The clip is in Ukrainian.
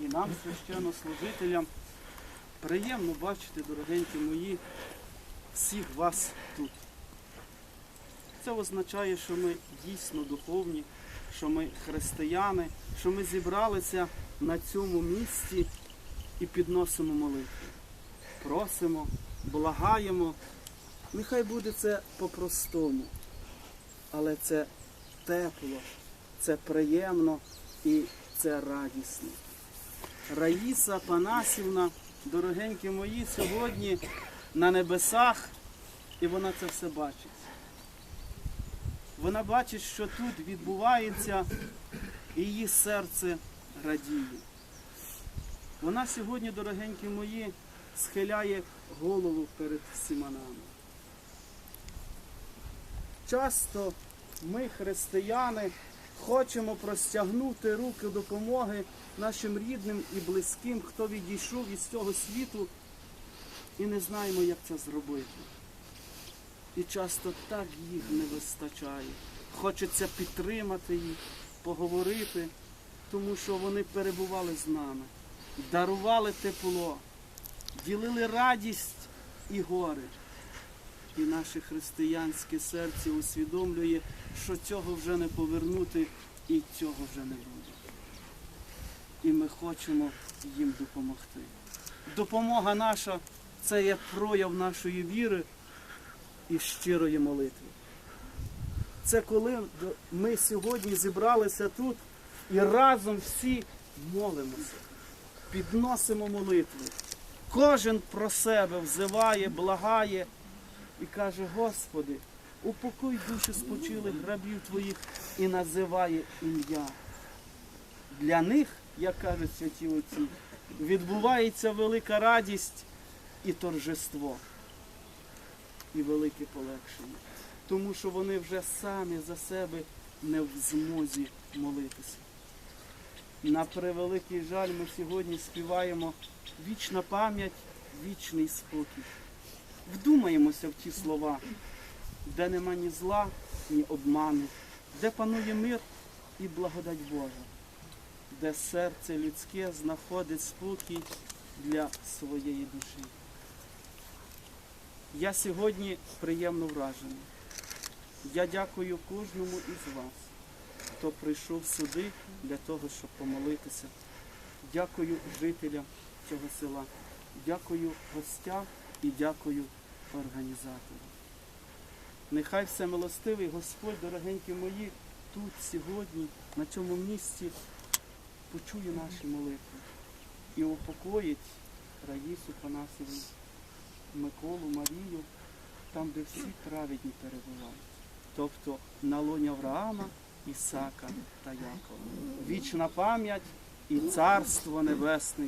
і нам, священнослужителям, приємно бачити, дорогенькі мої, всіх вас тут. Це означає, що ми дійсно духовні, що ми християни, що ми зібралися на цьому місці і підносимо молитву. Просимо, благаємо. Нехай буде це по-простому, але це тепло, це приємно і це радісно. Раїса Панасівна, дорогенькі мої, сьогодні на небесах, і вона це все бачить. Вона бачить, що тут відбувається, і її серце радіє. Вона сьогодні, дорогенькі мої, схиляє голову перед всіма нами. Часто ми, християни, хочемо простягнути руки допомоги нашим рідним і близьким, хто відійшов із цього світу, і не знаємо, як це зробити. І часто так їх не вистачає. Хочеться підтримати їх, поговорити, тому що вони перебували з нами, дарували тепло, ділили радість і горе. І наше християнське серце усвідомлює, що цього вже не повернути і цього вже не буде. І ми хочемо їм допомогти. Допомога наша це є прояв нашої віри і щирої молитви. Це коли ми сьогодні зібралися тут і разом всі молимося, підносимо молитви. Кожен про себе взиває, благає і каже, Господи, упокой душі спочилих рабів Твоїх і називає ім'я. Для них, як кажуть святі отці, відбувається велика радість і торжество, і велике полегшення. Тому що вони вже самі за себе не в змозі молитися. На превеликий жаль, ми сьогодні співаємо вічна пам'ять, вічний спокій. Вдумаємося в ті слова, де нема ні зла, ні обману, де панує мир і благодать Божа, де серце людське знаходить спокій для своєї душі. Я сьогодні приємно вражений. Я дякую кожному із вас, хто прийшов сюди для того, щоб помолитися. Дякую жителям цього села. Дякую гостям і дякую організаторам. Нехай все милостивий Господь, дорогенькі мої, тут сьогодні, на цьому місці, почує наші молитви і упокоїть Раїсу Панасівну, Миколу, Марію, там, де всі праведні перебувають. Тобто на лоні Авраама, Ісака та Якова. Вічна пам'ять і царство небесне.